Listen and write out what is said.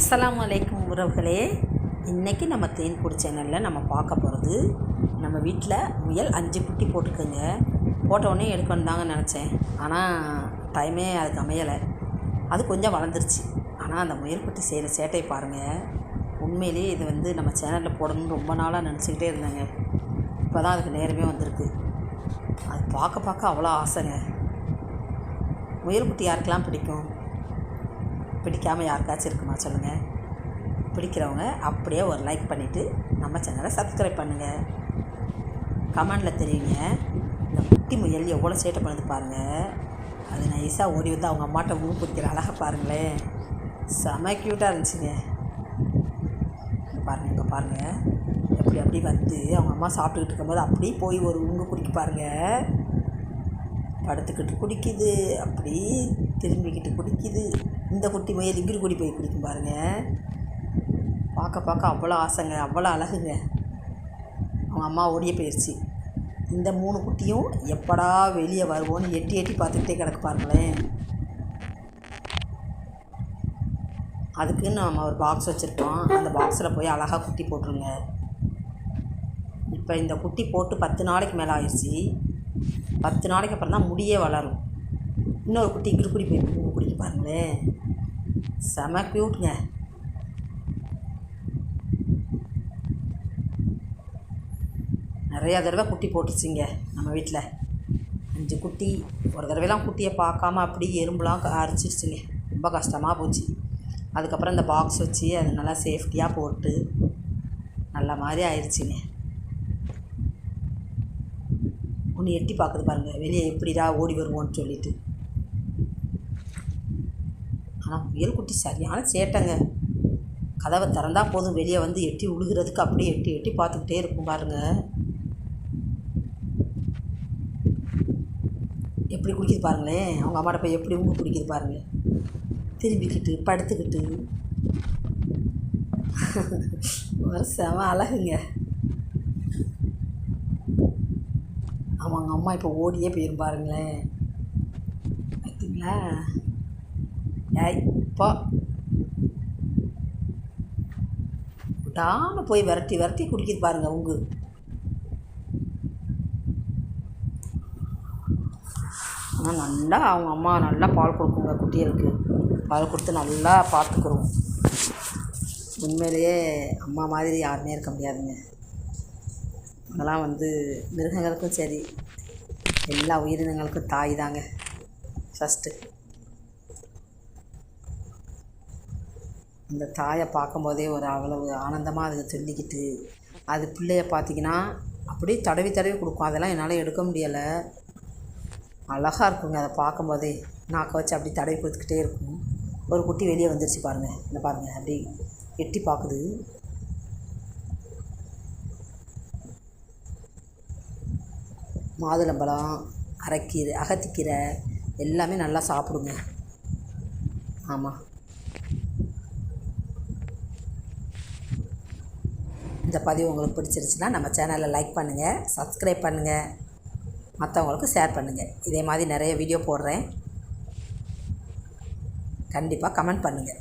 அஸ்லாம் அலைக்கும் உறவுகளே இன்றைக்கி நம்ம தேன்கூடு சேனலில் நம்ம பார்க்க போகிறது நம்ம வீட்டில் முயல் அஞ்சு குட்டி போட்டிருக்குங்க போட்டவுடனே எடுக்கணும் தாங்க நினச்சேன். ஆனால் டைமே அதுக்கு அமையலை. அது கொஞ்சம் வளர்ந்துருச்சு. ஆனால் அந்த முயல் குட்டி செய்கிற சேட்டை பாருங்கள் உண்மையிலேயே இது வந்து நம்ம சேனலில் போடணும்னு ரொம்ப நாளாக நினச்சிக்கிட்டே இருந்தேங்க. இப்போ தான் அதுக்கு நேரமே வந்திருக்கு. அது பார்க்க பார்க்க அவ்வளோ ஆசைங்க. முயல் குட்டி யாருக்கெல்லாம் பிடிக்கும்? பிடிக்காமல் யாருக்காச்சும் இருக்குமா சொல்லுங்கள் பிடிக்கிறவங்க அப்படியே ஒரு லைக் பண்ணிவிட்டு நம்ம சேனலை சப்ஸ்கிரைப் பண்ணுங்கள் கமெண்டில் தெரியுங்க. இந்த குட்டி முயல் எவ்வளோ சேட்டை பண்ணுது பாருங்கள் அது நைஸாக ஓடி வந்து அவங்க அம்மாட்ட ஊ பிடிக்கிற அழகை பாருங்களேன். செம க்யூட்டாக இருந்துச்சுங்க. பாருங்கள் இங்கே பாருங்கள் எப்படி அப்படி வந்து அவங்க அம்மா சாப்பிட்டுக்கிட்டு இருக்கும்போது அப்படியே போய் ஒரு உங்க குடிக்க பாருங்கள் படுத்துக்கிட்டு குடிக்குது அப்படி திரும்பிக்கிட்டு குடிக்குது. இந்த குட்டி முயல் இங்கிட்டு குடி போய் குடிக்கும் பாருங்கள் பார்க்க பார்க்க அவ்வளோ ஆசைங்க அவ்வளோ அழகுங்க. அவங்க அம்மா ஓடிய போயிடுச்சு இந்த மூணு குட்டியும் எப்படா வெளியே வருவோன்னு எட்டி எட்டி பார்த்துக்கிட்டே கிடக்கு பாருங்களேன். அதுக்குன்னு நம்ம ஒரு பாக்ஸ் வச்சுருக்கோம். அந்த பாக்ஸில் போய் அழகாக குட்டி போட்டுருங்க. இப்போ இந்த குட்டி போட்டு பத்து நாளைக்கு மேலே ஆயிடுச்சு. பத்து நாளைக்கு அப்புறம் தான் முடியே வளரும். இன்னொரு குட்டி இங்கிட்டு போய் பூ குடிக்க பாருங்களேன். செம க்யூட்டுங்க நிறையா தடவை குட்டி போட்டுருச்சுங்க நம்ம வீட்டில் அஞ்சு குட்டி ஒரு தடவைலாம் குட்டியை பார்க்காம அப்படி எறும்புலாம் அரிச்சிருச்சுங்க. ரொம்ப கஷ்டமாக போச்சு. அதுக்கப்புறம் இந்த பாக்ஸ் வச்சு அது நல்லா சேஃப்டியாக போட்டு நல்ல மாதிரி ஆயிடுச்சுங்க ஒன்று எட்டி பார்க்குது பாருங்கள் வெளியே எப்படிடா ஓடி வருவோன்னு சொல்லிட்டு. ஆனால் முயல் குட்டி சரியான சேட்டைங்க. கதவை திறந்தால் போதும். வெளியே வந்து எட்டி உழுகிறதுக்கு அப்படியே எட்டி எட்டி பார்த்துக்கிட்டே இருக்கும் பாருங்கள் எப்படி குடிக்குது பாருங்களேன். அவங்க அம்மாட்ட போய் எப்படி உங்க குடிக்குது பாருங்கள் திரும்பிக்கிட்டு படுத்துக்கிட்டு. ஒரு செம அழகுங்க. அவங்க அம்மா இப்போ ஓடியே போயிரும் பாருங்களேன். பார்த்தீங்களா ஏய் போ. விடாமல் போய் விரட்டி விரட்டி குடிக்கிது பாருங்க உங்கு. ஆனால் நல்லா அவங்க அம்மா நல்லா பால் கொடுக்குங்க குட்டிகளுக்கு. பால் கொடுத்து நல்லா பார்த்துக்குறோம் உண்மையிலேயே அம்மா மாதிரி யாருமே இருக்க முடியாதுங்க. அதெல்லாம் வந்து மிருகங்களுக்கும் சரி எல்லா உயிரினங்களுக்கும் தாய் தாங்க ஃபஸ்ட்டு அந்த தாயை பார்க்கும்போதே ஒரு அவ்வளவு ஆனந்தமாக அதுக்கு சொல்லிக்கிட்டு அது பிள்ளைய பார்த்தீங்கன்னா அப்படியே தடவி தடவி கொடுக்கும். அதெல்லாம் என்னால் எடுக்க முடியலை. அழகாக இருக்குங்க அதை பார்க்கும்போதே. நாக்கை வச்சு அப்படி தடவி கொடுத்துக்கிட்டே இருக்கும். ஒரு குட்டி வெளியே வந்துருச்சு பாருங்கள் இந்த பாருங்கள் அப்படி எட்டி பார்க்குது. மாதுளம்பழம் அரைக்கீரை அகத்திக்கீரை எல்லாமே நல்லா சாப்பிடுங்க. ஆமாம் இந்த பதிவு உங்களுக்கு பிடிச்சிருச்சுன்னா நம்ம சேனலை லைக் பண்ணுங்கள் சப்ஸ்கிரைப் பண்ணுங்கள் மற்றவங்களுக்கு ஷேர் பண்ணுங்கள் இதே மாதிரி நிறைய வீடியோ போடுறேன். கண்டிப்பாக கமெண்ட் பண்ணுங்கள்